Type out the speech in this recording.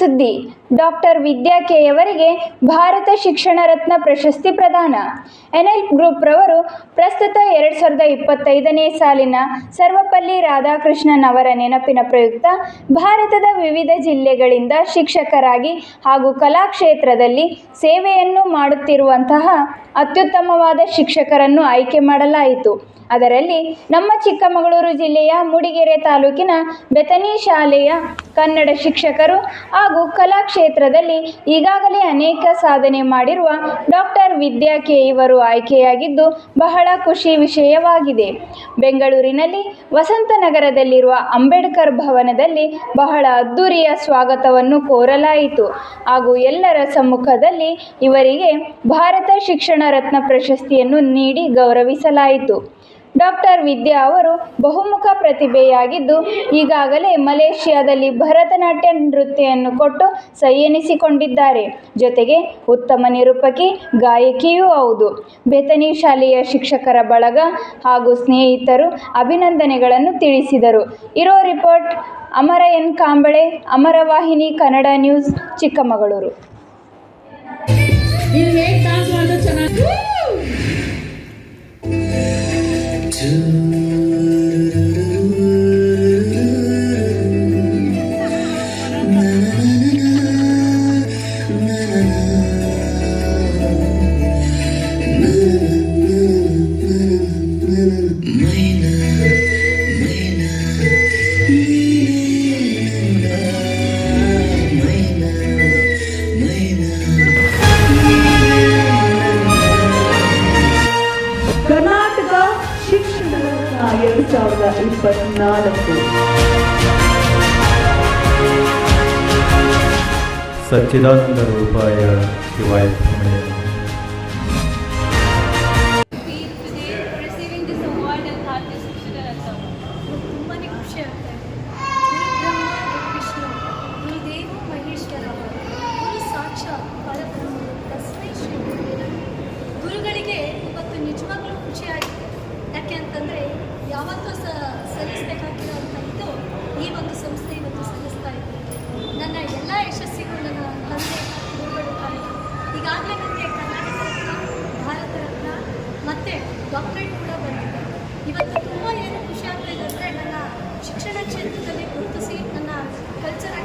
ಸುದ್ದಿ. ಡಾಕ್ಟರ್ ವಿದ್ಯಾ ಕೆಯವರಿಗೆ ಭಾರತ ಶಿಕ್ಷಣ ರತ್ನ ಪ್ರಶಸ್ತಿ ಪ್ರದಾನ. ಎನ್ಎಲ್ ಗ್ರೂಪ್ ರವರು ಪ್ರಸ್ತುತ ಎರಡು ಸಾವಿರದ ಇಪ್ಪತ್ತೈದನೇ ಸಾಲಿನ ಸರ್ವಪಲ್ಲಿ ರಾಧಾಕೃಷ್ಣನ್ ಅವರ ನೆನಪಿನ ಪ್ರಯುಕ್ತ ಭಾರತದ ವಿವಿಧ ಜಿಲ್ಲೆಗಳಿಂದ ಶಿಕ್ಷಕರಾಗಿ ಹಾಗೂ ಕಲಾಕ್ಷೇತ್ರದಲ್ಲಿ ಸೇವೆಯನ್ನು ಮಾಡುತ್ತಿರುವಂತಹ ಅತ್ಯುತ್ತಮವಾದ ಶಿಕ್ಷಕರನ್ನು ಆಯ್ಕೆ ಮಾಡಲಾಯಿತು. ಅದರಲ್ಲಿ ನಮ್ಮ ಚಿಕ್ಕಮಗಳೂರು ಜಿಲ್ಲೆಯ ಮೂಡಿಗೆರೆ ತಾಲೂಕಿನ ಬೆತನಿ ಶಾಲೆಯ ಕನ್ನಡ ಶಿಕ್ಷಕರು ಹಾಗೂ ಕಲಾಕ್ಷೇತ್ರದಲ್ಲಿ ಈಗಾಗಲೇ ಅನೇಕ ಸಾಧನೆ ಮಾಡಿರುವ ಡಾಕ್ಟರ್ ವಿದ್ಯಾ ಕೆ ಇವರು ಆಯ್ಕೆಯಾಗಿದ್ದು ಬಹಳ ಖುಷಿ ವಿಷಯವಾಗಿದೆ. ಬೆಂಗಳೂರಿನಲ್ಲಿ ವಸಂತನಗರದಲ್ಲಿರುವ ಅಂಬೇಡ್ಕರ್ ಭವನದಲ್ಲಿ ಬಹಳ ಅದ್ದೂರಿಯ ಸ್ವಾಗತವನ್ನು ಕೋರಲಾಯಿತು. ಹಾಗೂ ಎಲ್ಲರ ಸಮ್ಮುಖದಲ್ಲಿ ಇವರಿಗೆ ಭಾರತ ಶಿಕ್ಷಣ ರತ್ನ ಪ್ರಶಸ್ತಿಯನ್ನು ನೀಡಿ ಗೌರವಿಸಲಾಯಿತು. ಡಾಕ್ಟರ್ ವಿದ್ಯಾ ಅವರು ಬಹುಮುಖ ಪ್ರತಿಭೆಯಾಗಿದ್ದು, ಈಗಾಗಲೇ ಮಲೇಷ್ಯಾದಲ್ಲಿ ಭರತನಾಟ್ಯ ನೃತ್ಯವನ್ನು ಕೊಟ್ಟು ಸೈ ಎನಿಸಿಕೊಂಡಿದ್ದಾರೆ ಜೊತೆಗೆ ಉತ್ತಮ ನಿರೂಪಕಿ, ಗಾಯಕಿಯೂ ಹೌದು. ಬೆತನಿ ಶಾಲೆಯ ಶಿಕ್ಷಕರ ಬಳಗ ಹಾಗೂ ಸ್ನೇಹಿತರು ಅಭಿನಂದನೆಗಳನ್ನು ತಿಳಿಸಿದರು. ಇರೋ report Amara N Kamble Amaravahini Kannada news, Chikkamagaluru. to ಸಾಕ್ಷಾತ್ ಸಾವಿರದ ಇಪ್ಪತ್ನಾಲ್ಕು. ಶ್ರೀ ರೂಪಾಯ ಶಿವಾಯ ಗುರುಗಳಿಗೆ ಇವತ್ತು ನಿಜವಾಗ್ಲೂ ಖುಷಿ ಆಗಿದೆ. ಯಾಕೆ ಅಂತಂದರೆ ಯಾವತ್ತೂ ಸ ಸಲ್ಲಿಸಬೇಕಾಗಿರೋಂಥ ಈ ಒಂದು ಸಂಸ್ಥೆ ಇವತ್ತು ಸಲ್ಲಿಸ್ತಾ ಇದೆ ನನ್ನ ಎಲ್ಲ ಯಶಸ್ಸಿಗೂ ನನ್ನ ತಂದೆ ಗುರುಗಳು ಕಾರಣ ಈಗಾಗಲೇ ನನಗೆ ಕರ್ನಾಟಕ ಭಾರತ ರತ್ನ ಮತ್ತು ಡಾಕ್ಟರೇಟ್ ಕೂಡ ಬಂದಿದೆ. ಇವತ್ತು ತುಂಬ ಏನು ಖುಷಿ ಆಗ್ತಾ ಇದೆ ಅಂದರೆ ನನ್ನ ಶಿಕ್ಷಣ ಕ್ಷೇತ್ರದಲ್ಲಿ ಗುರುತಿಸಿ ನನ್ನ ಕಲ್ಚರ್